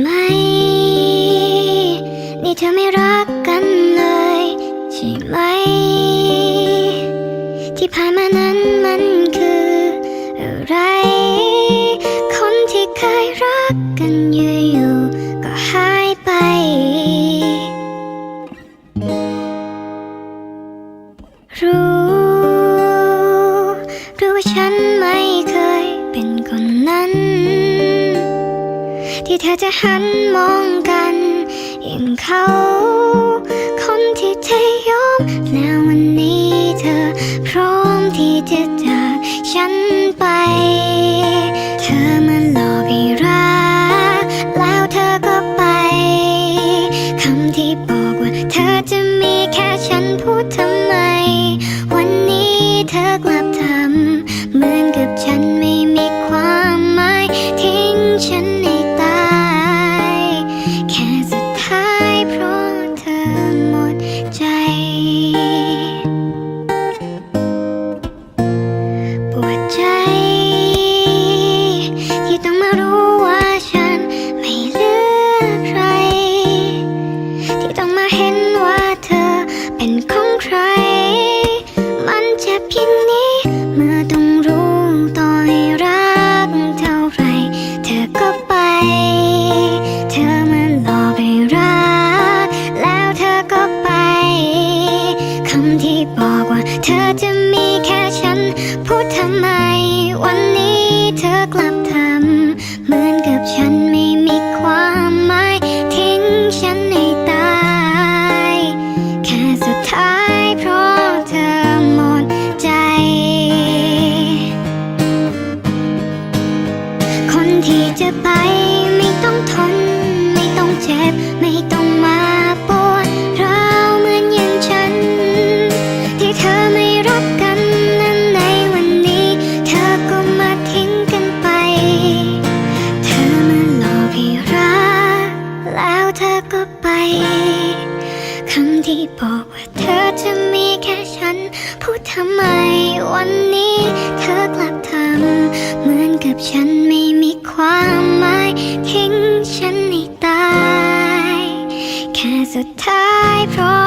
ไหม นี่เธอไม่รักกันเลย ใช่ไหม ที่ผ่านมานั้นมันคืออะไร คนที่เคยรักกันอยู่ๆก็หายไป รู้ ที่เธอจะหันมองกันอย่างเขา คนที่เธอยอมแล้ววันนี้เธอพร้อมที่จะ ใคร มันจะเพียง ไม่ต้องทน ไม่ต้องเจ็บ ไม่ต้องมาปวดร้าวเหมือนอย่างฉัน ที่เธอไม่รักกันนั้นในวันนี้ เธอก็มาทิ้งกันไป เธอมาหลอกให้รัก แล้วเธอก็ไป คำที่บอกว่าเธอจะมีแค่ฉัน พูดทำไมวันนี้ สุดท้ายเพราะ